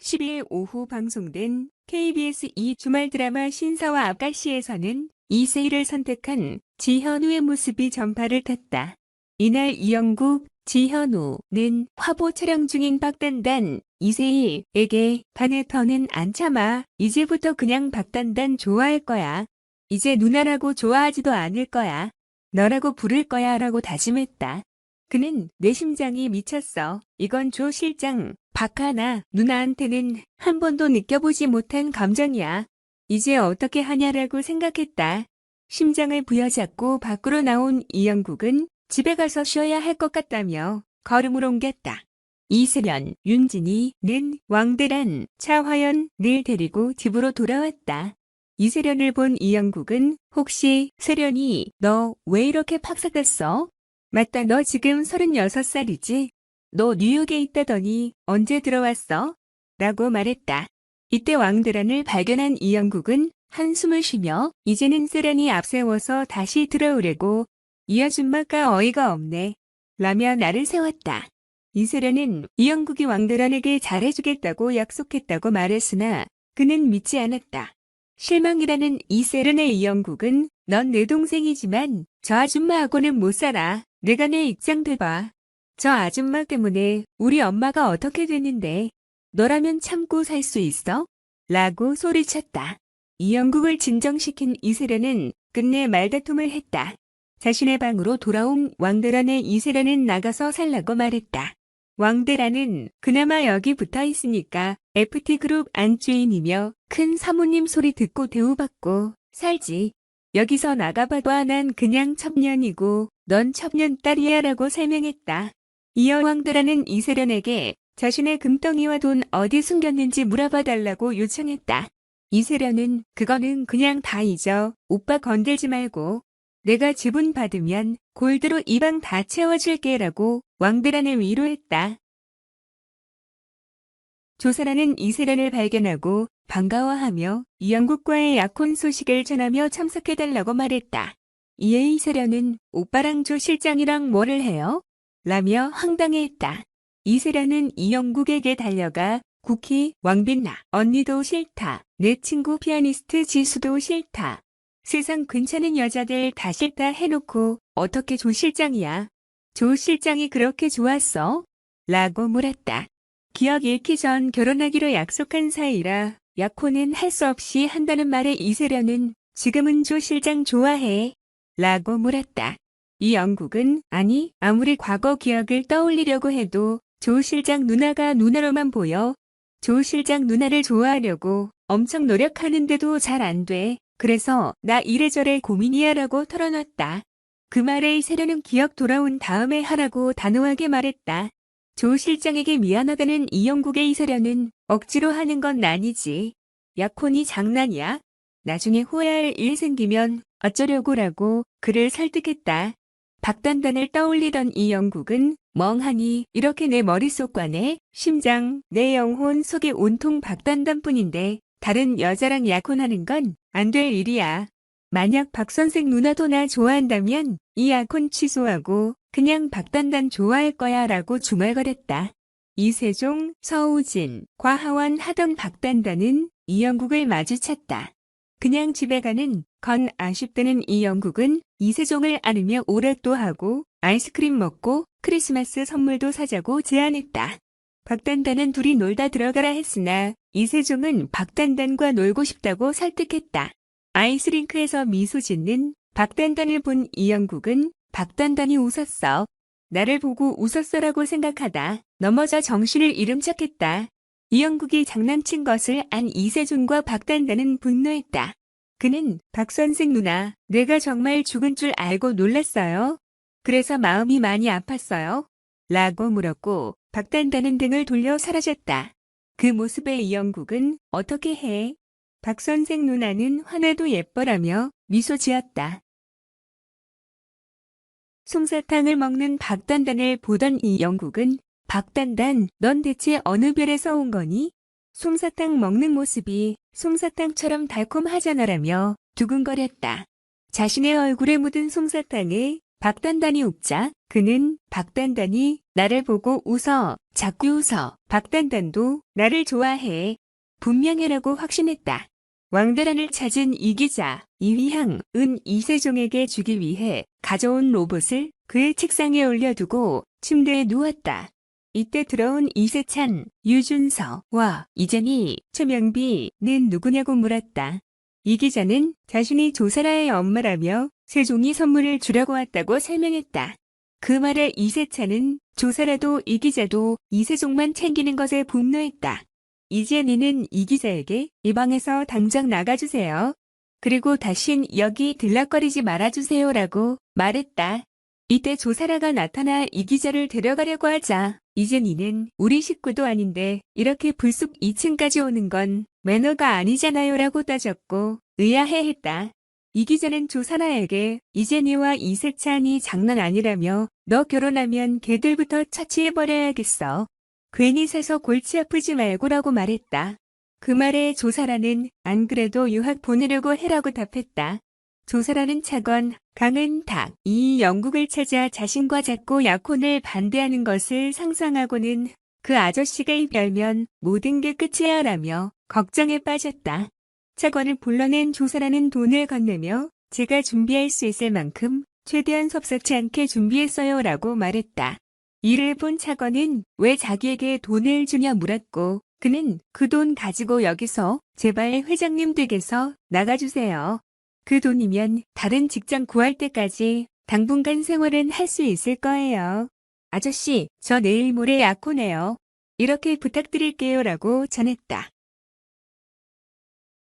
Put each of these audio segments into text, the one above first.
12일 오후 방송된 KBS 2 주말 드라마 신사와 아가씨에서는 이세희를 선택한 지현우의 모습이 전파를 탔다. 이날 이영국, 지현우는 화보 촬영 중인 박단단, 이세희에게 반해 더는 안 참아. 이제부터 그냥 박단단 좋아할 거야. 이제 누나라고 좋아하지도 않을 거야. 너라고 부를 거야 라고 다짐했다. 그는 내 심장이 미쳤어. 이건 조 실장, 박하나 누나한테는 한 번도 느껴보지 못한 감정이야. 이제 어떻게 하냐라고 생각했다. 심장을 부여잡고 밖으로 나온 이영국은 집에 가서 쉬어야 할 것 같다며 걸음을 옮겼다. 이세련, 윤진이는 왕대란, 차화연을 데리고 집으로 돌아왔다. 이세련을 본 이영국은 혹시 세련이 너 왜 이렇게 팍삭했어? 맞다 너 지금 36살이지? 너 뉴욕에 있다더니 언제 들어왔어? 라고 말했다. 이때 왕대란을 발견한 이영국은 한숨을 쉬며 이제는 세련이 앞세워서 다시 들어오려고 이 아줌마가 어이가 없네. 라며 나를 세웠다. 이세련은 이영국이 왕대란에게 잘해주겠다고 약속했다고 말했으나 그는 믿지 않았다. 실망이라는 이세련의 이영국은 넌 내 동생이지만 저 아줌마하고는 못 살아. 내가 내 입장 돼봐. 저 아줌마 때문에 우리 엄마가 어떻게 됐는데 너라면 참고 살 수 있어? 라고 소리쳤다. 이영국을 진정시킨 이세련은 끝내 말다툼을 했다. 자신의 방으로 돌아온 왕대란의 이세련은 나가서 살라고 말했다. 왕대란은 그나마 여기 붙어 있으니까 FT그룹 안주인이며 큰 사모님 소리 듣고 대우받고 살지. 여기서 나가봐도 난 그냥 첩년이고 넌 첩년 딸이야 라고 설명했다. 이어 왕대란은 이세련에게 자신의 금덩이와 돈 어디 숨겼는지 물어봐 달라고 요청했다. 이세련은 그거는 그냥 다 잊어. 오빠 건들지 말고. 내가 지분 받으면 골드로 이 방 다 채워줄게 라고 왕대란을 위로했다. 조사라는 이세련을 발견하고 반가워하며 이영국과의 약혼 소식을 전하며 참석해달라고 말했다. 이에 이세련은 오빠랑 조 실장이랑 뭐를 해요? 라며 황당해했다. 이세련은 이영국에게 달려가 국희, 왕빈나, 언니도 싫다. 내 친구 피아니스트 지수도 싫다. 세상 괜찮은 여자들 다 싫다 해놓고 어떻게 조 실장이야? 조 실장이 그렇게 좋았어? 라고 물었다. 기억 잃기 전 결혼하기로 약속한 사이라 약혼은 할 수 없이 한다는 말에 이세련은 지금은 조 실장 좋아해. 라고 물었다. 이 영국은 아니 아무리 과거 기억을 떠올리려고 해도 조 실장 누나가 누나로만 보여. 조 실장 누나를 좋아하려고 엄청 노력하는데도 잘 안 돼. 그래서 나 이래저래 고민이야 라고 털어놨다. 그 말에 이세련은 기억 돌아온 다음에 하라고 단호하게 말했다. 조 실장에게 미안하다는 이영국의 이세련은 억지로 하는 건 아니지. 약혼이 장난이야? 나중에 후회할 일 생기면 어쩌려고라고 그를 설득했다. 박단단을 떠올리던 이 영국은 멍하니 이렇게 내 머릿속과내 심장, 내 영혼 속에 온통 박단단뿐인데 다른 여자랑 약혼하는 건 안 될 일이야. 만약 박 선생 누나도 나 좋아한다면 이 약혼 취소하고 그냥 박단단 좋아할 거야 라고 중얼거렸다. 이세종, 서우진, 과하원 하던 박단단은 이영국을 마주쳤다. 그냥 집에 가는 건 아쉽 다는 이 영국은 이세종을 안으며 오락도 하고 아이스크림 먹고 크리스마스 선물도 사자고 제안했다. 박단단은 둘이 놀다 들어가라 했으나 이세종은 박단단과 놀고 싶다고 설득했다. 아이스링크에서 미소 짓는 박단단을 본 이영국은 박단단이 웃었어. 나를 보고 웃었어라고 생각하다 넘어져 정신을 잃은 척했다. 이영국이 장난친 것을 안 이세종과 박단단은 분노했다. 그는 박 선생 누나, 내가 정말 죽은 줄 알고 놀랐어요. 그래서 마음이 많이 아팠어요. 라고 물었고 박단단은 등을 돌려 사라졌다. 그 모습에 이영국은 어떻게 해? 박 선생 누나는 화나도 예뻐라며 미소 지었다. 솜사탕을 먹는 박단단을 보던 이영국은 박단단, 넌 대체 어느 별에서 온 거니? 솜사탕 먹는 모습이 솜사탕처럼 달콤하잖아라며 두근거렸다. 자신의 얼굴에 묻은 솜사탕에 박단단이 웃자 그는 박단단이 나를 보고 웃어. 자꾸 웃어. 박단단도 나를 좋아해. 분명해라고 확신했다. 왕대란을 찾은 이 기자, 이휘향, 은 이세종에게 주기 위해 가져온 로봇을 그의 책상에 올려두고 침대에 누웠다. 이때 들어온 이세찬, 유준서와 이jen이, 최명비는 누구냐고 물었다. 이 기자는 자신이 조사라의 엄마라며 세종이 선물을 주려고 왔다고 설명했다. 그 말에 이세찬은 조사라도 이 기자도 이세종만 챙기는 것에 분노했다. 이지연이는 이 기자에게 이 방에서 당장 나가주세요. 그리고 다신 여기 들락거리지 말아주세요라고 말했다. 이때 조사라가 나타나 이 기자를 데려가려고 하자 이제니는 우리 식구도 아닌데 이렇게 불쑥 2층까지 오는 건 매너가 아니잖아요 라고 따졌고 의아해했다. 이 기자는 조사라에게 이제니와 이세찬이 장난 아니라며 너 결혼하면 걔들부터 처치해버려야겠어. 괜히 사서 골치 아프지 말고라고 말했다. 그 말에 조사라는 안 그래도 유학 보내려고 해라고 답했다. 조사라는 차건 강은 닭, 이 영국을 찾아 자신과 작고 약혼을 반대하는 것을 상상하고는 그 아저씨가 이별면 모든 게 끝이야 라며 걱정에 빠졌다. 차관을 불러낸 조사라는 돈을 건네며 제가 준비할 수 있을 만큼 최대한 섭섭치 않게 준비했어요 라고 말했다. 이를 본 차관은 왜 자기에게 돈을 주냐 물었고 그는 그 돈 가지고 여기서 제발 회장님 댁에서 나가주세요. 그 돈이면 다른 직장 구할 때까지 당분간 생활은 할 수 있을 거예요. 아저씨, 저 내일 모레 약혼해요. 이렇게 부탁드릴게요 라고 전했다.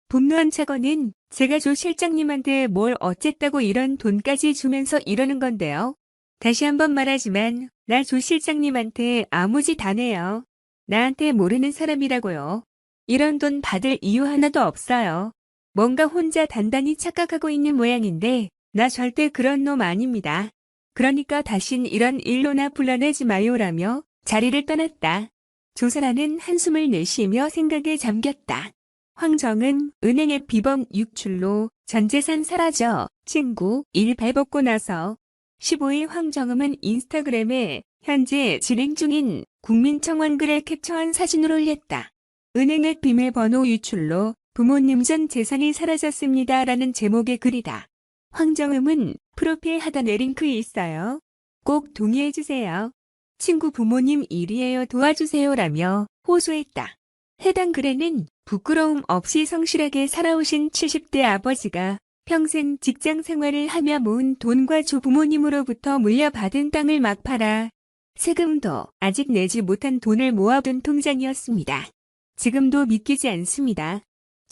분노한 차관은 제가 조 실장님한테 뭘 어쨌다고 이런 돈까지 주면서 이러는 건데요. 다시 한번 말하지만 나 조 실장님한테 아무 짓 안 해요. 나한테 모르는 사람이라고요. 이런 돈 받을 이유 하나도 없어요. 뭔가 혼자 단단히 착각하고 있는 모양인데 나 절대 그런 놈 아닙니다. 그러니까 다신 이런 일로나 불러내지 마요라며 자리를 떠났다. 조사라는 한숨을 내쉬며 생각에 잠겼다. 황정은 은행의 비범 유출로 전 재산 사라져 친구 일 발벗고 나서 15일 황정음은 인스타그램에 현재 진행 중인 국민청원 글을 캡처한 사진을 올렸다. 은행의 비밀번호 유출로 부모님 전 재산이 사라졌습니다. 라는 제목의 글이다. 황정음은 프로필 하단에 링크 있어요. 꼭 동의해주세요. 친구 부모님 일이에요. 도와주세요. 라며 호소했다. 해당 글에는 부끄러움 없이 성실하게 살아오신 70대 아버지가 평생 직장 생활을 하며 모은 돈과 조부모님으로부터 물려받은 땅을 막 팔아 세금도 아직 내지 못한 돈을 모아둔 통장이었습니다. 지금도 믿기지 않습니다.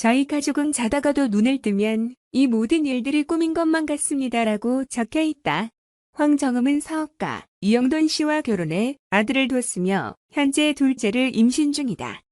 저희 가족은 자다가도 눈을 뜨면 이 모든 일들이 꿈인 것만 같습니다라고 적혀 있다. 황정음은 사업가 이영돈 씨와 결혼해 아들을 뒀으며 현재 둘째를 임신 중이다.